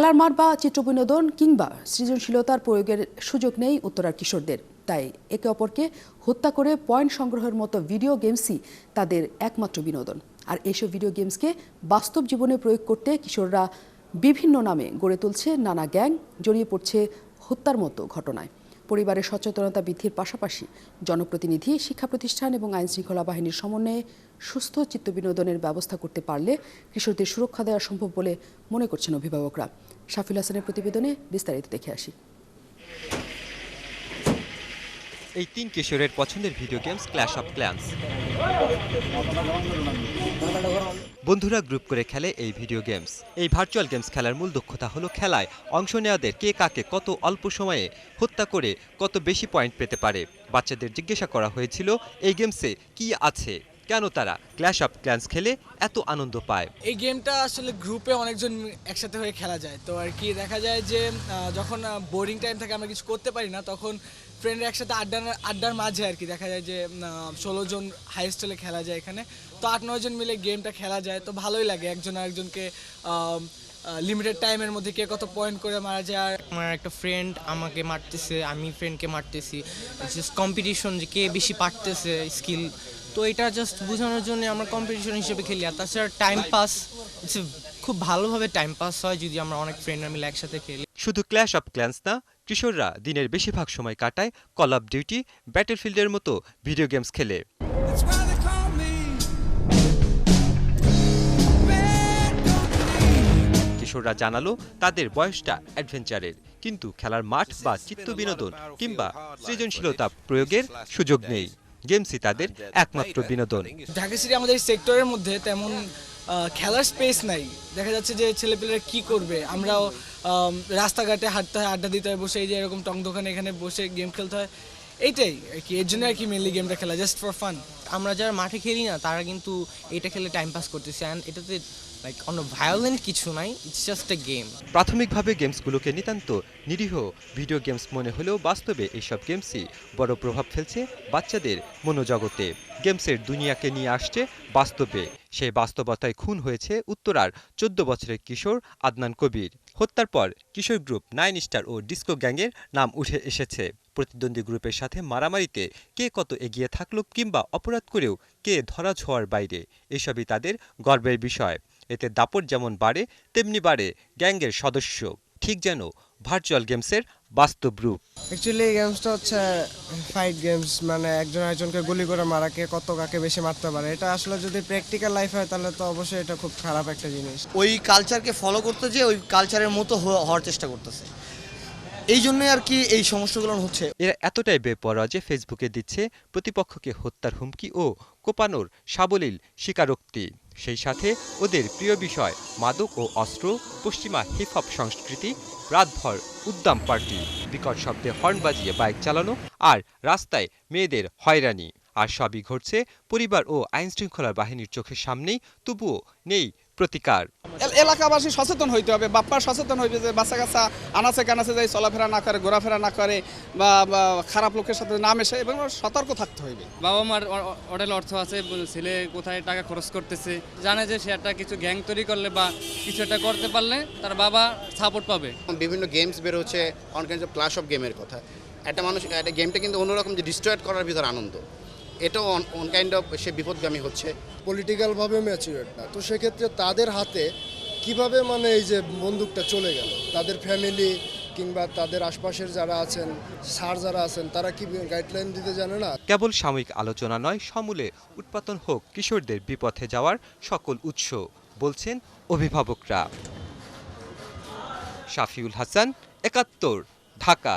খেলার মাঠ বা চিত্র বিনোদন কিংবা সৃজনশীলতার প্রয়োগের সুযোগ নেই উত্তরার কিশোরদের। তাই একে অপরকে হত্যা করে পয়েন্ট সংগ্রহের মতো ভিডিও গেমসই তাদের একমাত্র বিনোদন। আর এসব ভিডিও গেমসকে বাস্তব জীবনে প্রয়োগ করতে কিশোররা বিভিন্ন নামে গড়ে তুলছে নানা গ্যাং, জড়িয়ে পড়ছে হত্যার মতো ঘটনায়। পরিবারের সচেতনতা বৃদ্ধির পাশাপাশি জনপ্রতিনিধি শিক্ষা প্রতিষ্ঠান এবং আইন শৃঙ্খলা বাহিনীর সমন্বয়ে সুস্থ চিত্ত বিনোদনের ব্যবস্থা করতে পারলে কিশোরদের সুরক্ষা দেওয়া সম্ভব বলে মনে করছেন অভিভাবকরা। সাফিল হাসানের প্রতিবেদনে বিস্তারিত দেখে আসি। এই তিন কিশোরের পছন্দের video games clash of clans বন্ধুরা গ্রুপ করে খেলে এই ভিডিও গেমস এই ভার্চুয়াল গেমস খেলার মূল দক্ষতা হলো খেলায় অংশ নেওয়াদের কে কাকে কত অল্প সময়ে হত্যা করে কত বেশি পয়েন্ট পেতে পারে। বাচ্চাদের জিজ্ঞাসা করা হয়েছিল, এই গেমসে কি আছে? কেন তারা ক্ল্যাশ অফ ক্ল্যান্স খেলে এত আনন্দ পায়? এই গেমটা আসলে গ্রুপে অনেকজন একসাথে হয়ে খেলা যায়। তো আর কি দেখা যায় যে যখন বোরিং টাইম থাকে, আমরা কিছু করতে পারি না, তখন ফ্রেন্ড একসাথে আড্ডার আড্ডার মাঝে আর কি দেখা যায় যে ষোলো জন হাই স্টেলে খেলা যায় এখানে। তো আট, নয় জন মিলে গেমটা খেলা যায়। তো ভালোই লাগে একজন আরেকজনকে লিমিটেড টাইমের মধ্যে কে কত পয়েন্ট করে মারা যায়। আমার একটা ফ্রেন্ড আমাকে মারতেছে, আমি ফ্রেন্ডকে মারতেছি। জাস্ট কম্পিটিশন যে কে বেশি পারতেছে স্কিল তো এটা জাস্ট বোঝানোর জন্য আমরা কম্পিটিশন হিসেবে খেলি। আর তাছাড়া টাইম পাস খুব ভালোভাবে টাইম পাস হয় যদি আমরা অনেক ফ্রেন্ডরা মিলে একসাথে খেলি। শুধু ক্ল্যাশ অফ ক্ল্যান্স না, কিশোররা দিনের বেশিরভাগ সময় কাটায় কল অফ ডিউটি ব্যাটেলফিল্ডের মতো ভিডিও গেমস খেলে। কিশোররা জানালো তাদের বয়সটা অ্যাডভেঞ্চারের। কিন্তু খেলার মাঠ বা চিত্ত বিনোদন কিংবা সৃজনশীলতা প্রয়োগের সুযোগ নেই। গেমসই তাদের একমাত্র বিনোদন। ঢাকা সিটি আমাদের সেক্টরের মধ্যে তেমন খেলার স্পেস নাই। দেখা যাচ্ছে যে ছেলেপেলেরা কি করবে? আমরাও আম, রাস্তাঘাটে হাঁটতে হয় আড্ডা দিতে হয় বসে এই যে এরকম টং দোকানে এখানে বসে গেম খেলতে হয়। এইটাই আর কি এর জন্য আর কি মেনলি গেমটা খেলা জাস্ট ফর ফান আমরা যারা মাঠে খেলি না তারা কিন্তু এটা খেলে টাইম পাস করতেছে অ্যান্ড এটাতে লাইক অন্য ভায়োলেন্ট কিছু নাই ইটস জাস্ট এ গেম প্রাথমিকভাবে গেমসগুলোকে নিতান্ত নিরীহ ভিডিও গেমস মনে হলেও বাস্তবে এইসব গেমসই বড় প্রভাব ফেলছে বাচ্চাদের মনোজগতে। গেমসের দুনিয়াকে নিয়ে আসছে বাস্তবে। সেই বাস্তবতায় খুন হয়েছে উত্তরার চোদ্দ বছরের কিশোর আদনান কবির। হত্যার পর কিশোর গ্রুপ নাইন স্টার ও ডিস্কো গ্যাংয়ের নাম উঠে এসেছে। প্রতিদ্বন্দ্বী গ্রুপের সাথে মারামারিতে কে কত এগিয়ে থাকল কিংবা অপরাধ করেও কে ধরা ছোঁয়ার বাইরে এসবই তাদের গর্বের বিষয়। এতে দাপট যেমন বাড়ে তেমনি বাড়ে গ্যাংয়ের সদস্য। ঠিক যেন ভার্চুয়াল গেমসের বাস্তব রূপ। অ্যাকচুয়ালি এই গেমসটা হচ্ছে ফাইট গেমস মানে একজন একজনকে গুলি করে মারা কে কত কাকে বেশি মারতে পারে। এটা আসলে যদি প্র্যাকটিক্যাল লাইফ হয় তাহলে তো অবশ্যই এটা খুব খারাপ একটা জিনিস। ওই কালচারকে ফলো করতে যে ওই কালচারের মতো হওয়ার চেষ্টা করতেছে। এই জন্যই আর কি এই সমস্যাগুলো হচ্ছে। এরা এতটাই বেপরোয়া যে ফেসবুকে দিচ্ছে প্রতিপক্ষকে হত্যার হুমকি ও কোপানোর সাবলীল স্বীকারোক্তি। সেই সাথে ওদের প্রিয় বিষয় মাদক ও অস্ত্র, পশ্চিমা হিপ হপ সংস্কৃতি, রাতভর উদ্দাম পার্টি, বিকট শব্দে হর্ন বাজিয়ে বাইক চালানো আর রাস্তায় মেয়েদের হয়রানি। আর সবই ঘটছে পরিবার ও আইন শৃঙ্খলা বাহিনীর চোখের সামনেই, তবুও নেই প্রতিকার। এলাকাবাসী সচেতন হইতে হবে। বাপ্পা সচেতন হইবে যে বাচ্চা কাচ্চা আনাচে কানাচে যাই চলাফেরা না করে ঘোরাফেরা না করে বা খারাপ লোকের সাথে না মেশে এবং সতর্ক থাকতে হইবে। বাবা মার অডেল অর্থ আছে ছেলে কোথায় টাকা খরচ করতেছে। জানে যে সে একটা কিছু গ্যাং তৈরি করলে বা কিছু একটা করতে পারলে তার বাবা সাপোর্ট পাবে। বিভিন্ন গেমস বের হচ্ছে on kinds of class of গেমের কথা। একটা মানুষ একটা গেমটা কিন্তু অন্যরকম যে ডিস্ট্রয়েড করার ভিতর আনন্দ। এটাও অন কাইন্ড অফ সে বিপদগামী হচ্ছে। পলিটিক্যালভাবে ম্যাচিউর না। তো সেক্ষেত্রে তাদের হাতে কীভাবে মানে এই যে বন্দুকটা চলে গেল? তাদের ফ্যামিলি কিংবা তাদের আশপাশের যারা আছেন স্যার যারা আছেন তারা কি গাইডলাইন দিতে জানে না? কেবল সাময়িক আলোচনা নয় সমূলে উৎপাতন হোক কিশোরদের বিপথে যাওয়ার সকল উৎস বলছেন অভিভাবকরা। শাফিউল হাসান একাত্তর ঢাকা।